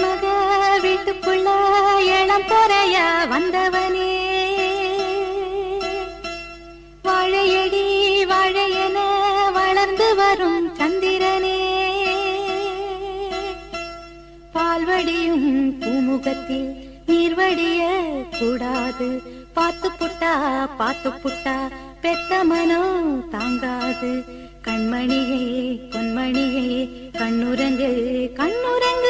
மருமக வீட்டுக்குள்ள இளம் பொறைய வந்தவனே. வாழையடி வாழையென வளர்ந்து வரும் சந்திரனே. பால்வடியும் பூமுகத்தில் நீர்வடிய கூடாது. பார்த்து புட்டா பார்த்து புட்டா பெத்த மனம் தாங்காது. கண்மணியே பொன்மணியே கண்ணுரங்கு கண்ணுரங்கு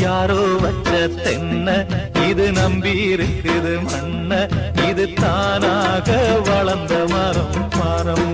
யாரோ வச்ச தென்ன இது நம்பி இருக்குது மண்ண இது தானாக வளர்ந்த மரம் மரம்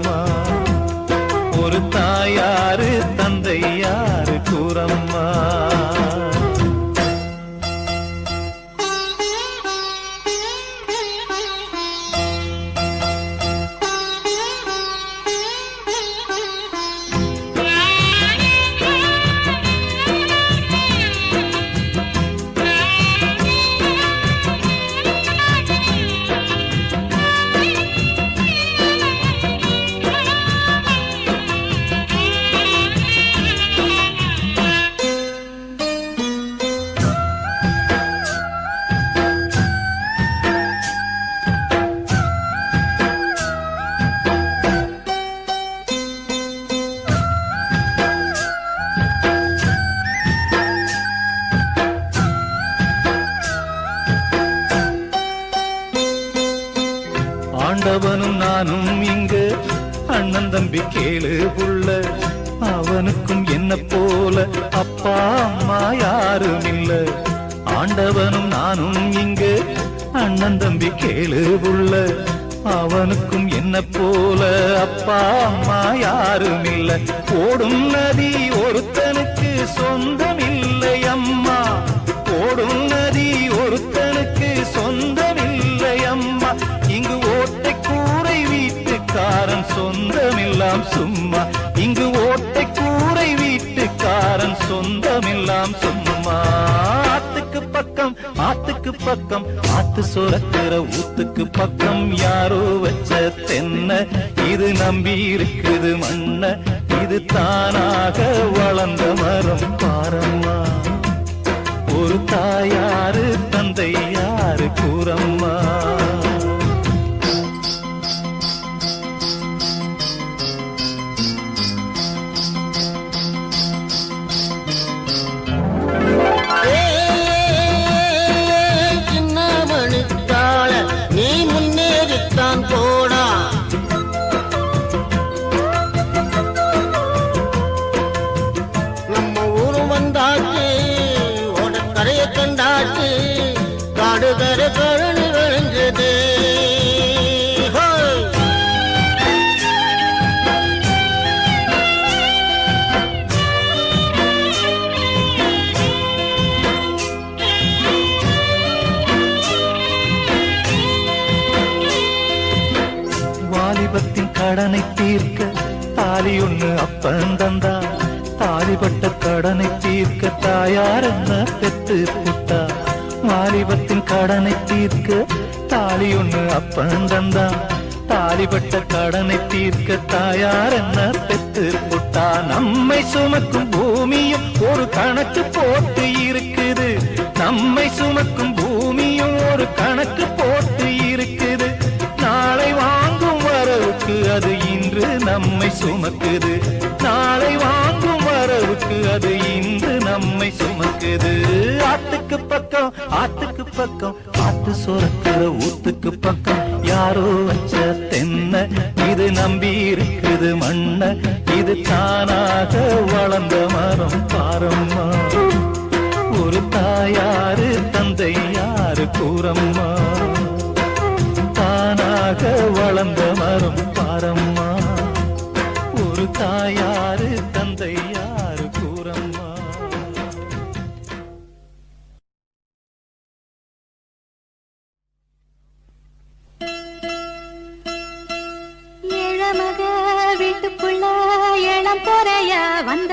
நானும் இங்கு. அண்ணன் தம்பி கேளு புள்ள அவனுக்கும் என்ன போல. அப்பா அம்மா யாரும் இல்ல ஆண்டவனும் நானும் இங்கு. அண்ணன் தம்பி கேளு புள்ள அவனுக்கும் என்ன போல. அப்பா அம்மா யாரும் இல்ல ஓடும் நதி ஒருத்தனுக்கு சொந்தமில்லாம் சும்மா. இங்கு ஓட்டை கூரை வீட்டுக்காரன் சொந்தமில்லாம் சும்மா. ஆத்துக்கு பக்கம் ஆத்துக்கு பக்கம் ஆத்து சுரக்கிற ஊத்துக்கு பக்கம் யாரோ வச்ச தென்ன. இது நம்பி இருக்குது மண்ண. இது தானாக வளர்ந்த மரம். முன்னேறித்தான் போடா. நம்ம ஊரு வந்தாச்சு ஓடக்கரைய கண்டாச்சு காடு கரை கடனை தீர்க்க தாலி ஒண்ணு அப்பன் தந்தா. தாலிபட்ட கடனை தீர்க்க தாயார் என்ன பெத்து புட்டா. வாலிபத்தின் கடனை தீர்க்க தாலி ஒண்ணு அப்பன் தந்தா. தாலிபட்ட கடனை தீர்க்க தாயார் என்ன பெத்து புட்டா. நம்மை சுமக்கும் பூமியும் ஒரு கணக்கு போட்டு இருக்குது. நம்மை சுமக்கும் பூமியும் ஒரு கணக்கு சுமக்குது. நாளை வாங்கும் வரவுக்கு அது இன்று நம்மை சுமக்குது. ஆத்துக்கு பக்கம் ஆத்துக்கு பக்கம் ஆத்து சுரக்கிற ஊத்துக்கு பக்கம். யாரோ வச்ச தென்ன இது நம்பி இருக்குது மண்ண. இது தானாக வளர்ந்த மரம் பாரம்மா. ஒரு தாயாரு தந்தை யாரு கூறம்மா. தானாக வளர்ந்த மரம் தாயாரு தந்தை யாரு கூறம்மா. ஏழமக வீட்டுக்குள்ள ஏழம் போறைய வந்த